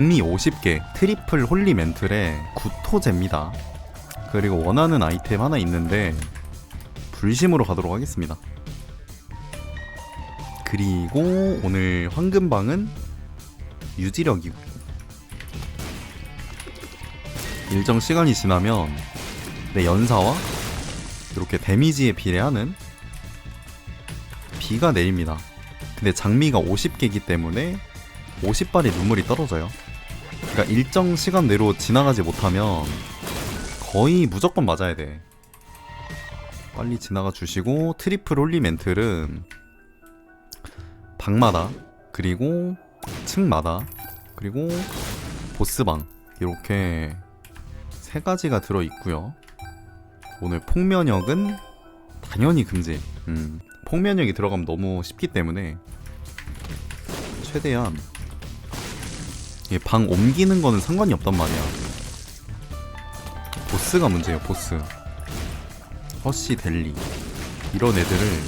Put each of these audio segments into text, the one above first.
장미 50개 트리플 홀리 멘틀에 구토제입니다. 그리고 원하는 아이템 하나 있는데 불심으로 가도록 하겠습니다. 그리고 오늘 황금방은 유지력이고 일정 시간이 지나면 내 연사와 이렇게 데미지에 비례하는 비가 내립니다. 근데 장미가 50개이기 때문에 50발의 눈물이 떨어져요. 그러니까 일정 시간 내로 지나가지 못하면 거의 무조건 맞아야 돼. 빨리 지나가 주시고 트리플 홀리 멘틀은 방마다 그리고 층마다 그리고 보스방 이렇게 세 가지가 들어 있고요. 오늘 폭면역은 당연히 금지. 음, 폭면역이 들어가면 너무 쉽기 때문에 최대한 방 옮기는 거는 상관이 없단 말이야. 보스가 문제예요, 보스. 허쉬 델리 이런 애들을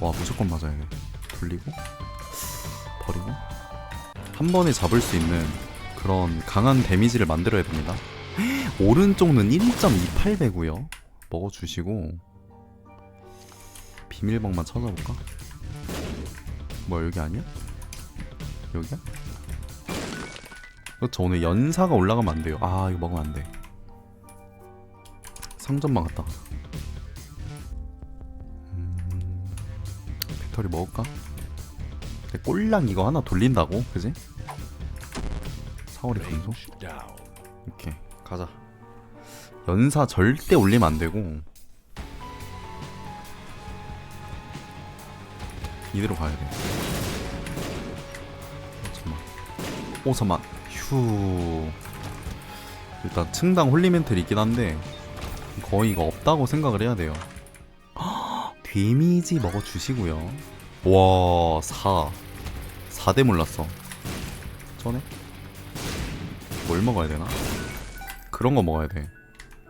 와 무조건 맞아야 돼. 돌리고 버리고 한 번에 잡을 수 있는 그런 강한 데미지를 만들어야 됩니다. 오른쪽은 1.28배고요. 먹어주시고 비밀방만 찾아볼까? 뭐야 여기 아니야? 여기야? 그렇죠 오늘 연사가 올라가면 안 돼요. 아 이거 먹으면 안 돼. 상점만 갔다. 음, 배터리 먹을까? 근데 꼴랑 이거 하나 돌린다고, 그지? 사월이 분소? 이렇게 가자. 연사 절대 올리면 안 되고 이대로 가야 돼. 어, 잠만. 오 잠만. 휴. 일단 층당 홀리멘틀 있긴 한데 거의 이거 없다고 생각을 해야 돼요. 데미지 먹어주시고요. 와, 4. 4대 몰랐어. 전에? 뭘 먹어야 되나? 그런 거 먹어야 돼.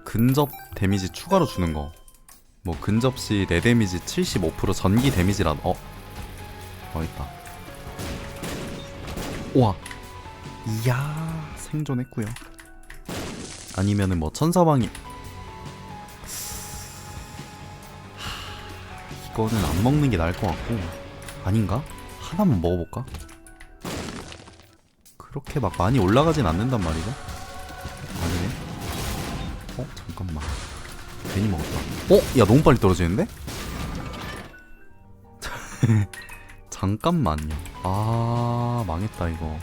근접 데미지 추가로 주는 거. 뭐 근접 시 내 데미지 75% 전기 데미지라 어. 어 있다. 우와. 이야, 생존했고요. 아니면은 뭐 천사방이 이거는 안 먹는 게 나을 것 같고 아닌가? 하나만 먹어볼까? 그렇게 막 많이 올라가진 않는단 말이죠? 아니네. 어 잠깐만. 괜히 먹었다. 어? 야 너무 빨리 떨어지는데? 잠깐만요. 아 망했다 이거.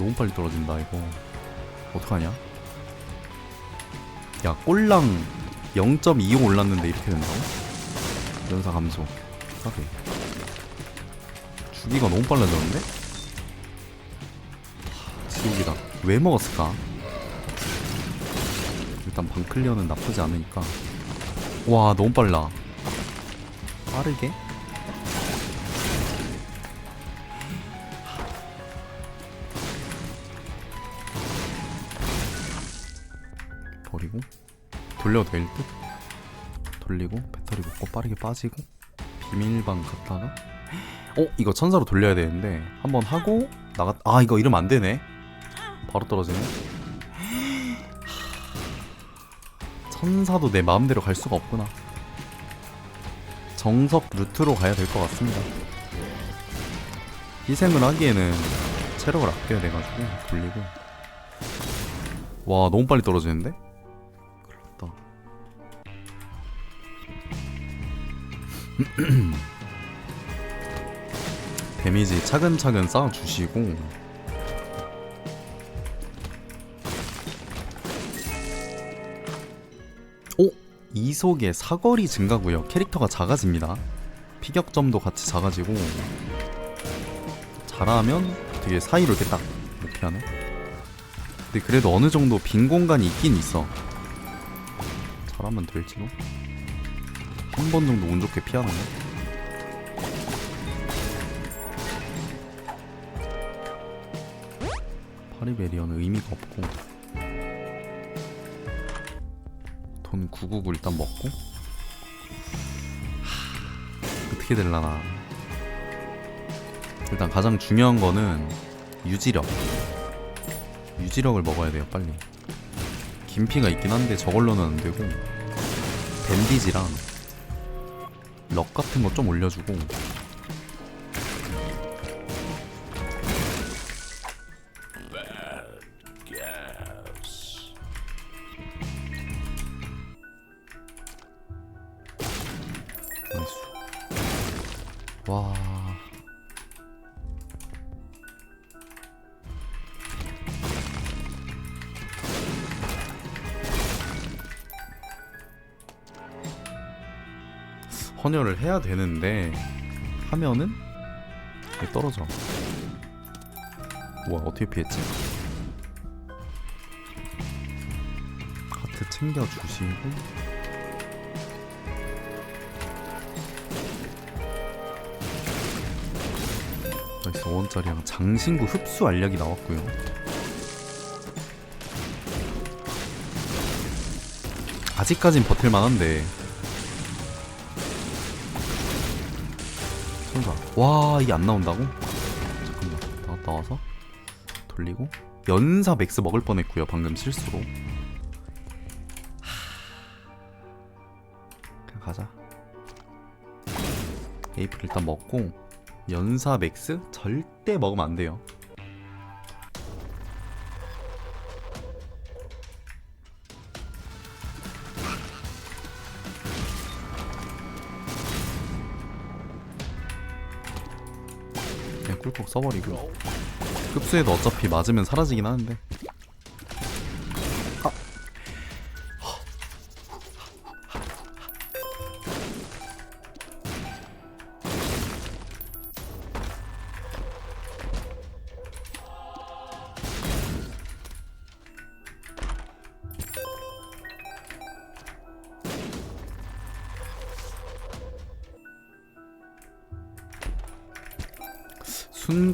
너무 빨리 떨어진다 이거. 어떡하냐? 야 꼴랑 0.25 올랐는데 이렇게 된다고? 연사 감소. 하게. 주기가 너무 빨라졌는데? 하, 지옥이다. 왜 먹었을까? 일단 방 클리어는 나쁘지 않으니까. 와, 너무 빨라. 빠르게? 돌려도 될 듯? 돌리고 배터리 먹고 빠르게 빠지고? 비밀방 갔다가? 어 이거 천사로 돌려야 되는데 한번 하고 나갔 아 이거 이러면 안 되네. 바로 떨어지네. 천사도 내 마음대로 갈 수가 없구나. 정석 루트로 가야 될 것 같습니다. 희생을 하기에는 체력을 아껴야 돼가지고 돌리고. 와 너무 빨리 떨어지는데? 데미지 차근차근 쌓아주시고. 오! 이속의 사거리 증가고요 캐릭터가 작아집니다. 피격점도 같이 작아지고. 잘하면 되게 사이로 이렇게 딱 이렇게 하네. 근데 그래도 어느 정도 빈 공간이 있긴 있어. 잘하면 될지도 한 번 정도 운 좋게 피하는 거 파리베리언은 의미가 없고 돈 999 일단 먹고? 하, 어떻게 될라나? 일단 가장 중요한 거는 유지력. 유지력을 먹어야 돼요 빨리. 긴피가 있긴 한데 저걸로는 안 되고 밴디지랑 럭 같은 거 좀 올려주고 해야 되는데 하면은 떨어져. 와 어떻게 피했지? 하트 챙겨 주시고 나이스 5원짜리랑 장신구 흡수 알약이 나왔고요. 아직까진 버틸만한데 와 이게 안 나온다고? 잠깐만 나, 나와서 돌리고. 연사 맥스 먹을 뻔했고요 방금 실수로. 하... 그냥 가자. 에이플 일단 먹고 연사 맥스 절대 먹으면 안 돼요 꿀꺽 써버리고. 흡수해도 어차피 맞으면 사라지긴 하는데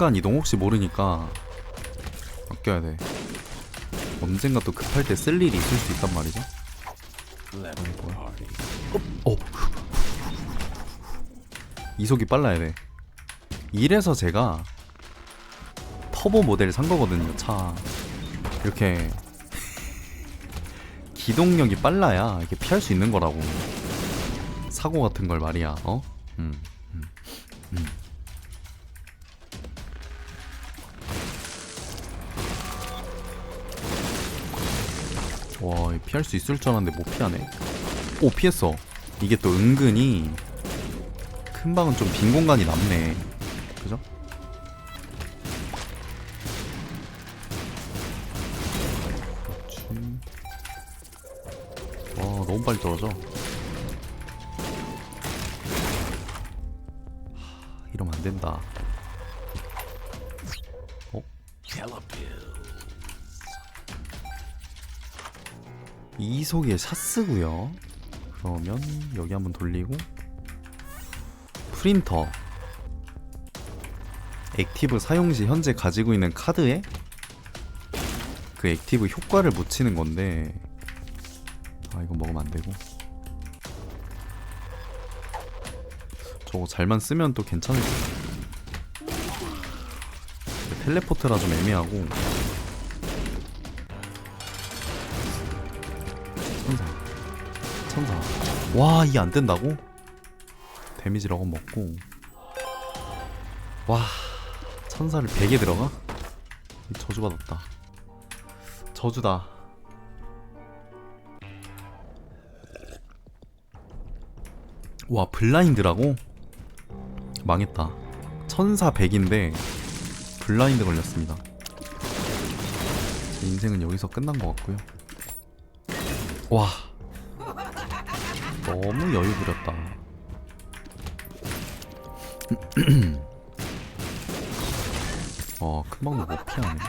순간 이동 혹시 모르니까 아껴야 돼. 언젠가 또 급할 때 쓸 일이 있을 수 있단 말이죠. Party. 어. 이속이 빨라야 돼. 이래서 제가 터보 모델 산 거거든요, 차. 이렇게 기동력이 빨라야 이게 피할 수 있는 거라고. 사고 같은 걸 말이야, 어? 음. 음. 음. 와, 피할 수 있을 줄 알았는데 못 피하네. 오, 피했어. 이게 또 은근히 큰 방은 좀 빈 공간이 남네. 그죠? 그렇지. 와, 너무 빨리 떨어져. 하, 이러면 안 된다. 어? 이속에 샷쓰고요. 그러면 여기 한번 돌리고. 프린터. 액티브 사용 시 현재 가지고 있는 카드에 그 액티브 효과를 묻히는 건데. 아 이거 먹으면 안 되고. 저거 잘만 쓰면 또 괜찮을. 텔레포트라 좀 애매하고 와 이게 안 된다고? 데미지 러건 먹고. 와 천사를 100에 들어가? 이 저주 받았다. 저주다. 와 블라인드라고? 망했다. 천사 100인데 블라인드 걸렸습니다. 제 인생은 여기서 끝난 것 같고요. 와 너무 여유 부렸다. 어 큰방도 못 피하네.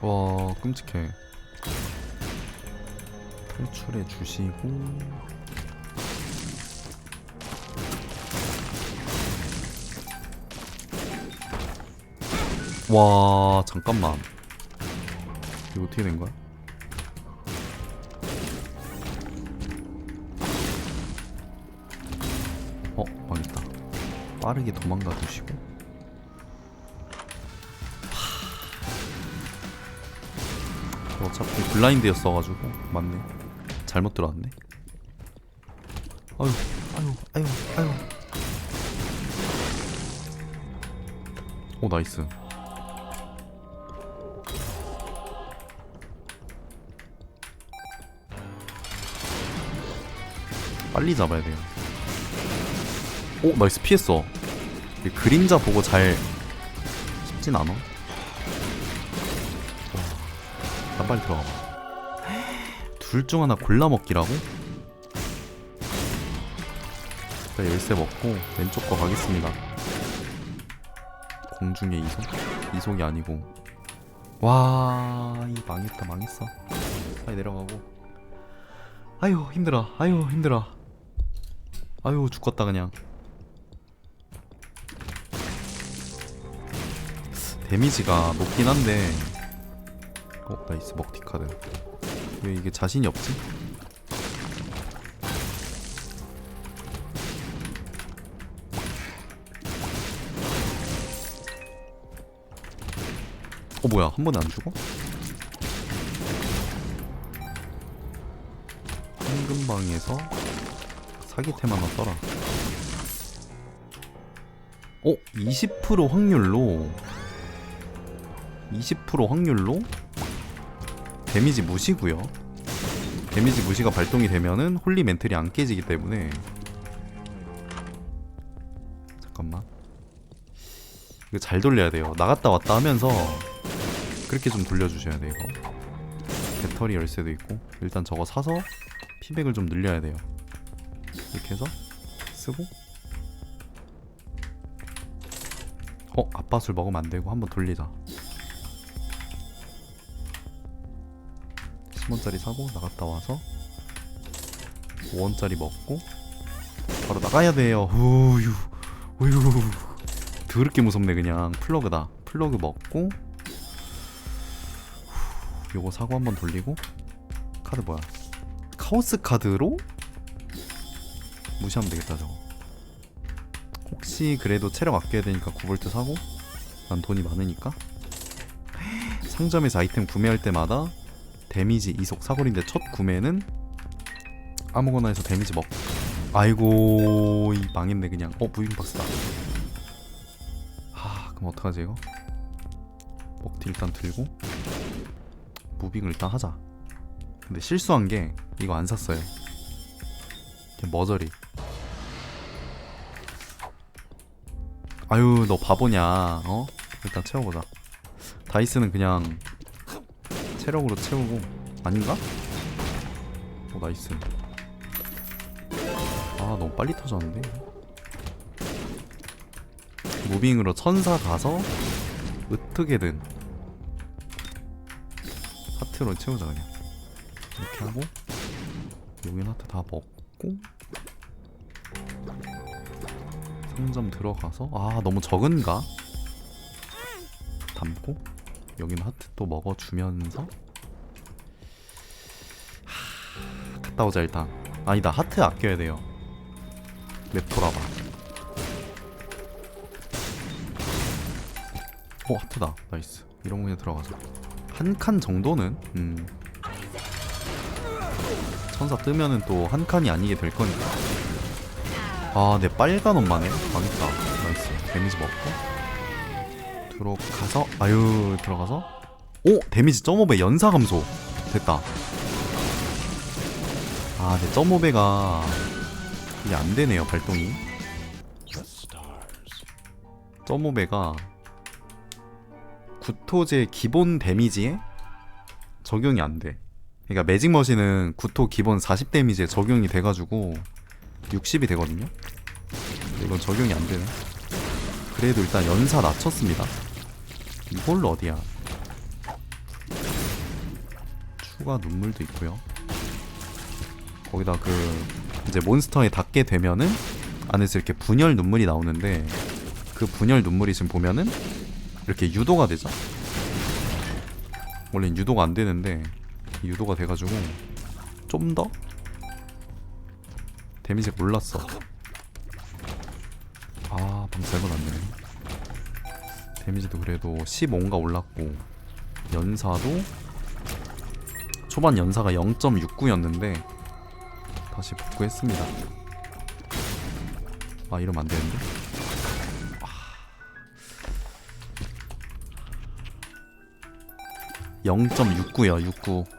와 끔찍해. 탈출해 주시고 와 잠깐만. 이거 어떻게 된 거야? 어 망했다. 빠르게 도망가 주시고. 하... 어차피 블라인드였어가지고. 맞네. 잘못 들어왔네. 아유 아유 아유 아유. 오 나이스 빨리 잡아야 돼요. 오 나이스 피했어. 이 그림자 보고 잘 쉽진 않아? 와, 빨리 들어가봐. 둘 중 하나 골라 먹기라고? 일단 열쇠 먹고 왼쪽 거 가겠습니다. 공중의 이속? 이속이 아니고. 와 이 망했다 망했어. 빨리 내려가고. 아유 힘들어. 아유 힘들어 아유 죽겠다 그냥 데미지가 높긴 한데 어 나이스 먹튀 카드 왜 이게 자신이 없지? 어 뭐야 한 번에 안 죽어? 황금방에서 사기템 하나 써라. 어? 20% 확률로? 20% 확률로? 데미지 무시고요. 데미지 무시가 발동이 되면은 홀리 멘틀이 안 깨지기 때문에. 잠깐만. 이거 잘 돌려야 돼요. 나갔다 왔다 하면서 그렇게 좀 돌려주셔야 돼 이거 배터리 열쇠도 있고. 일단 저거 사서 피백을 좀 늘려야 돼요 이렇게 해서 쓰고. 어? 아빠술 먹으면 안 되고 한번 돌리자. 10원짜리 사고 나갔다 와서 5원짜리 먹고 바로 나가야 돼요. 후유 우유. 더럽게 무섭네 그냥. 플러그다. 플러그 먹고. 후, 요거 사고 한번 돌리고. 카드 뭐야? 카오스 카드로 무시하면 되겠다 저거. 혹시 그래도 체력 아껴야 되니까 9볼트 사고? 난 돈이 많으니까? 상점에서 아이템 구매할 때마다 데미지 이속 사거리인데 첫 구매는 아무거나 해서 데미지 먹 아이고 이 망했네 그냥. 어 무빙박스다. 아 그럼 어떡하지 이거? 먹튀 일단 들고 무빙을 일단 하자. 근데 실수한 게 이거 안 샀어요 머저리. 아유 너 바보냐 어? 일단 채워보자. 다이스는 그냥 체력으로 채우고. 아닌가? 오 나이스. 아 너무 빨리 터졌는데 무빙으로 천사 가서 어떻게든. 하트로 채우자 그냥. 이렇게 하고 여긴 하트 다 먹고 상점 들어가서? 아 너무 적은가? 담고? 여기는 하트 또 먹어주면서? 하, 갔다 오자 일단. 아니다 하트 아껴야 돼요. 맵 돌아봐. 어 하트다. 나이스. 이런 거에 들어가자. 한칸 정도는? 음 천사 뜨면은 또 한 칸이 아니게 될 거니까. 아 내 빨간 옷만해 망했다. 나이스. 데미지 먹고. 들어가서 아유 들어가서. 오 데미지 점오배 연사 감소. 됐다. 아내 점오배가 이게 안 되네요 발동이. 점오배가 구토제 기본 데미지에 적용이 안 돼. 그러니까 매직 머신은 구토 기본 40 데미지에 적용이 돼가지고 60이 되거든요. 이건 적용이 안 되네. 그래도 일단 연사 낮췄습니다. 이걸로 어디야? 추가 눈물도 있고요. 거기다 그 이제 몬스터에 닿게 되면은 안에서 이렇게 분열 눈물이 나오는데 그 분열 눈물이 지금 보면은 이렇게 유도가 되죠. 원래 유도가 안 되는데 유도가 돼가지고 좀 더? 데미지가 올랐어. 음, 잘 받았네. 데미지도 그래도 15인가 올랐고 연사도 초반 연사가 0.69였는데 다시 복구했습니다. 아 이러면 안 되는데? 아. 0.69요 69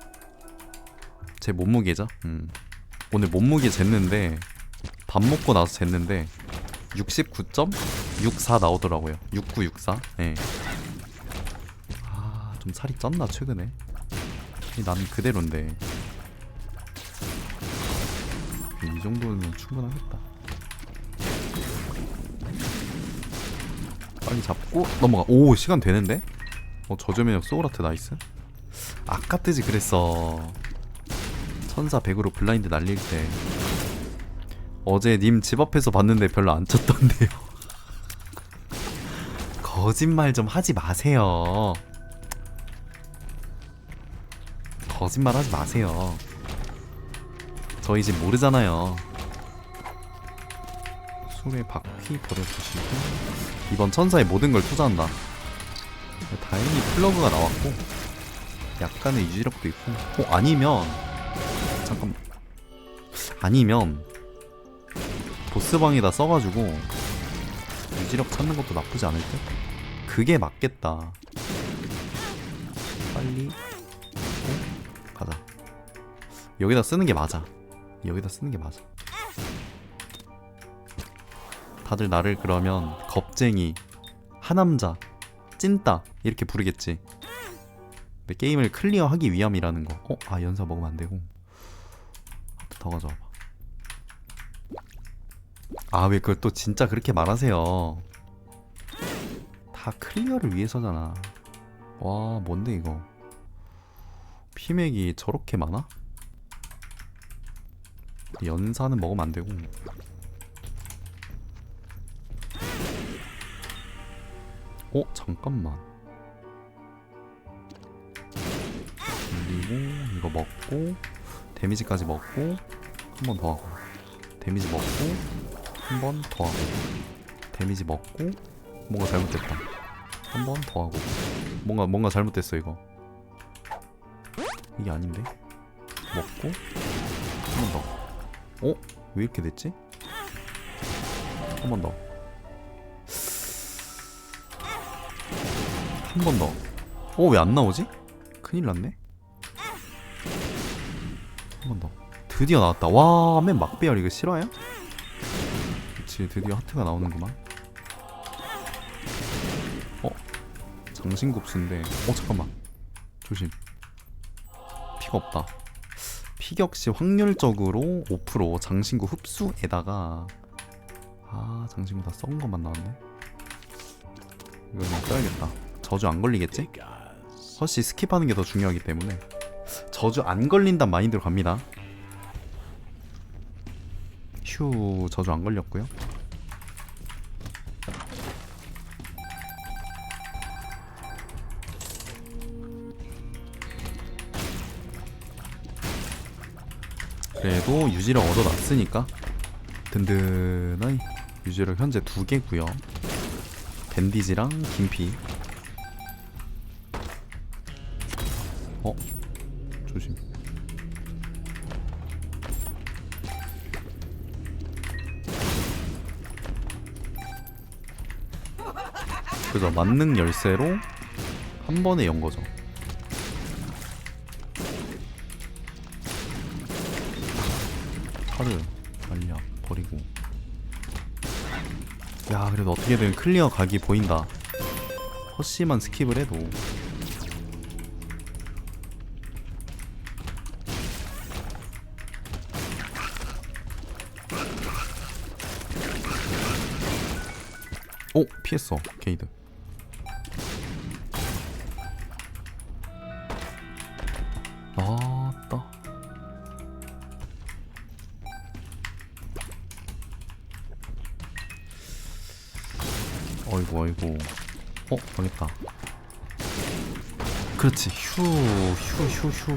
제 몸무게죠? 음. 오늘 몸무게 쟀는데 밥 먹고 나서 쟀는데 69.64 나오더라고요. 6964 예. 아 좀 살이 쪘나 최근에? 난 그대로인데. 이 정도는 충분하겠다. 빨리 잡고 넘어가. 오 시간 되는데? 어 저조면역 소울아트 나이스. 아까 뜨지 그랬어 천사 100으로 블라인드 날릴 때 어제 님 집 앞에서 봤는데 별로 안 쳤던데요. 거짓말 좀 하지 마세요. 거짓말 하지 마세요. 저희 집 모르잖아요. 술에 바퀴 버려주시고 이번 천사의 모든 걸 투자한다. 다행히 플러그가 나왔고 약간의 유지력도 있고. 어 아니면 잠깐 아니면 보스방에다 써가지고 유지력 찾는 것도 나쁘지 않을 듯? 그게 맞겠다. 빨리 어? 가자. 여기다 쓰는 게 맞아. 여기다 쓰는 게 맞아. 다들 나를 그러면 겁쟁이 하남자 찐따 이렇게 부르겠지 게임을 클리어하기 위함이라는 거. 어? 아 연사 먹으면 안 되고. 더 가져와봐. 아 왜 그걸 또 진짜 그렇게 말하세요? 다 클리어를 위해서잖아. 와 뭔데 이거? 피맥이 저렇게 많아? 연사는 먹으면 안 되고. 어 잠깐만 이거 먹고 데미지까지 먹고 한 번 더 하고 데미지 먹고 한 번 더 하고 데미지 먹고 뭔가 잘못됐다 한 번 더 하고 뭔가 뭔가 잘못됐어 이거 이게 아닌데 먹고 한 번 더 어? 왜 이렇게 됐지? 한 번 더 한 번 더. 어, 왜 안 나오지? 큰일 났네. 한번 더. 드디어 나왔다. 와, 맨 막배열 이거 실화야? 그치, 드디어 하트가 나오는구만. 어? 장신급수인데. 어, 잠깐만. 조심. 피가 없다. 피격시 확률적으로 5% 장신구 흡수에다가 아 장신구 다 썩은 것만 나왔네. 이거 좀 써야겠다. 저주 안 걸리겠지? 허씨 스킵하는 게 더 중요하기 때문에 저주 안 걸린단 마인드로 갑니다. 휴 저주 안 걸렸고요. 그래도 유지력 얻어놨으니까 든든하이 유지력 현재 두 개고요. 밴디지랑 긴피 어? 조심. 그죠. 만능 열쇠로 한 번에 연 거죠. 카드 알약 버리고. 야, 그래도 어떻게든 클리어 각이 보인다. 허씨만 스킵을 해도 오 피했어 게이드. 아따 어이구 어이구. 어 망했다. 그렇지. 휴 휴 휴 휴.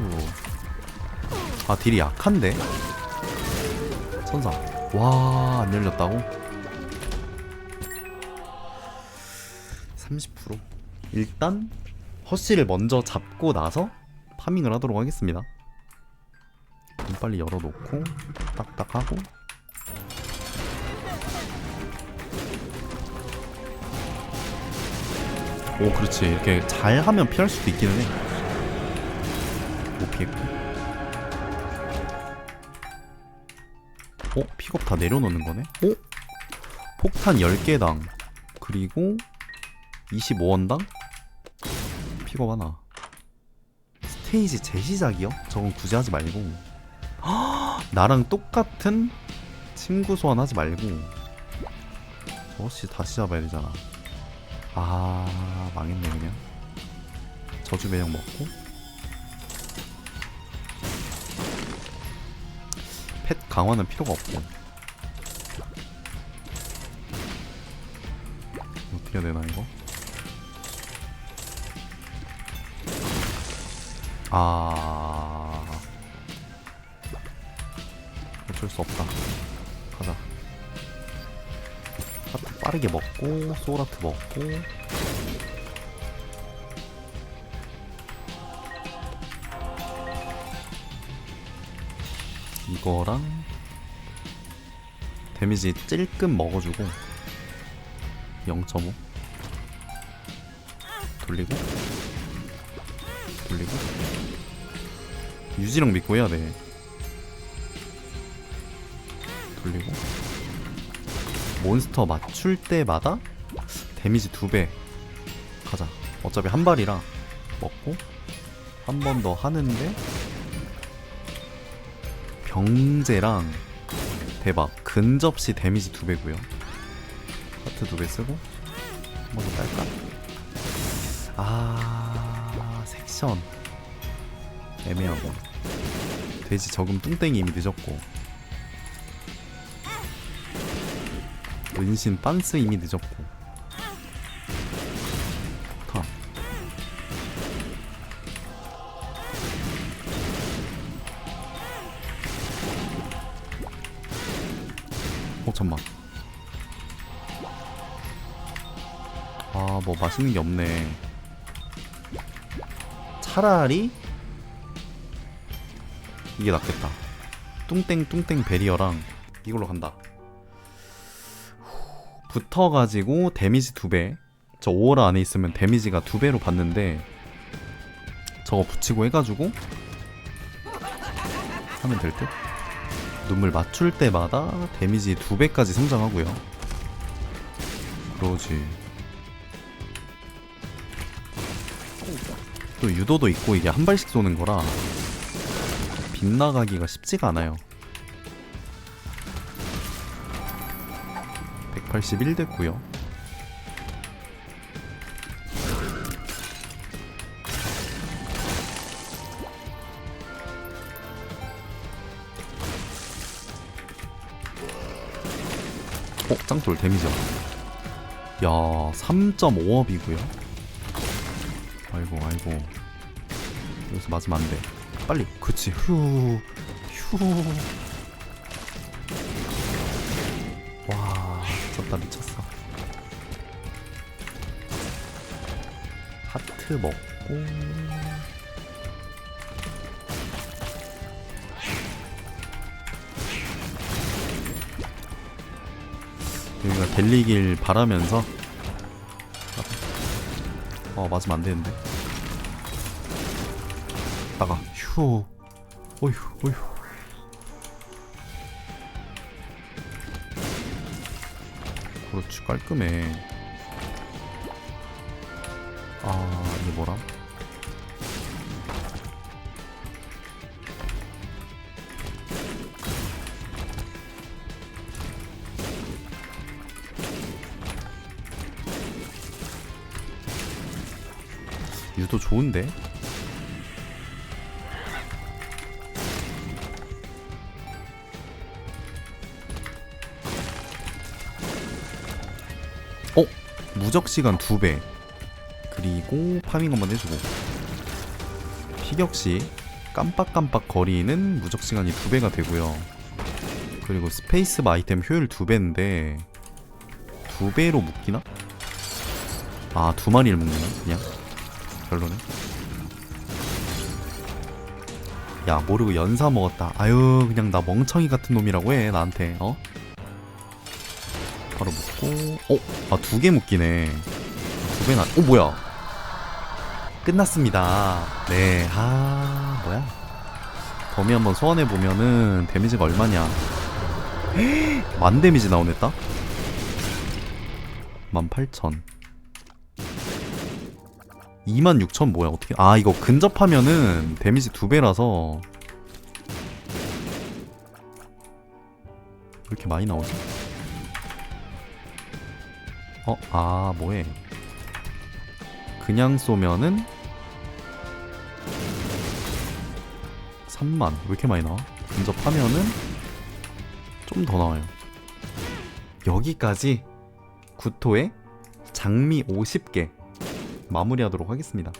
아 딜이 약한데? 선사. 와 안 열렸다고 30% 일단 허쉬를 먼저 잡고 나서 파밍을 하도록 하겠습니다. 좀 빨리 열어놓고 딱딱하고. 오 그렇지. 이렇게 잘 하면 피할 수도 있기는 해못 피했고 어? 픽업 다 내려놓는 거네? 어? 폭탄 10개당. 그리고 25원당? 픽업 하나. 스테이지 재시작이요? 저건 굳이 하지 말고. 나랑 똑같은 친구 소환 하지 말고. 저씨 다시 잡아야 되잖아. 아 망했네 그냥. 저주 매력 먹고. 펫 강화는 필요가 없고. 어떻게 해야 되나 이거 아. 어쩔 수 없다. 가자. 하트 빠르게 먹고 소울하트 먹고. 이거랑 데미지 찔끔 먹어주고 0.5 돌리고 돌리고 유지력 믿고 해야 돼. 돌리고. 몬스터 맞출 때마다 데미지 두 배. 가자. 어차피 한 발이라 먹고 한 번 더 하는데 병제랑 대박. 근접시 데미지 두 배고요. 하트 두배 쓰고 한 번 더 딸까? 아 섹션. 애매하고 돼지 저금 뚱땡이 이미 늦었고. 은신 빤스 이미 늦었고. 타. 어 잠만. 아 뭐 맛있는 게 없네. 차라리 이게 낫겠다. 뚱땡 뚱땡 베리어랑 이걸로 간다. 붙어가지고 데미지 두배. 저 5월 안에 있으면 데미지가 두 배로 받는데 저거 붙이고 해가지고 하면 될 듯? 눈물 맞출 때마다 데미지 두 배까지 성장하고요. 그러지. 또 유도도 있고 이게 한 발씩 쏘는 거라 빗나가기가 쉽지가 않아요. 181 됐고요. 어? 짱돌 데미지 야 3.5업이고요. 아이고 아이고. 여기서 맞으면 안돼 빨리. 그치. 휴 휴. 와 미쳤다 미쳤어. 하트 먹고. 여기가 del리길 바라면서? 어 맞으면 안 되는데. 나가 휴 어휴 어휴. 그렇지 깔끔해. 아 이게 뭐라? 유도 좋은데 무적 시간 2배. 그리고 파밍 한번 해주고. 피격시 깜빡깜빡 거리는 무적 시간이 2배가 되고요. 그리고 스페이스 바 아이템 효율 2배인데 2배로 묶이나? 아 두 마리를 먹네 그냥 별로네 야 모르고 연사 먹었다 아유 그냥 나 멍청이 같은 놈이라고 해 나한테 어? 바로 묶고 어? 아 두 개 묶이네. 두 배나 어 뭐야? 끝났습니다. 네 아 뭐야? 범위 한번 소환해 보면은 데미지가 얼마냐? 만 데미지 나오네 딱18,000 26,000 뭐야? 어떻게 아 이거 근접하면은 데미지 두 배라서. 왜 이렇게 많이 나오지? 어? 아 뭐해 그냥 쏘면은 3만 왜 이렇게 많이 나와? 근접하면은 좀 더 나와요 여기까지 구토에 장미 50개 마무리하도록 하겠습니다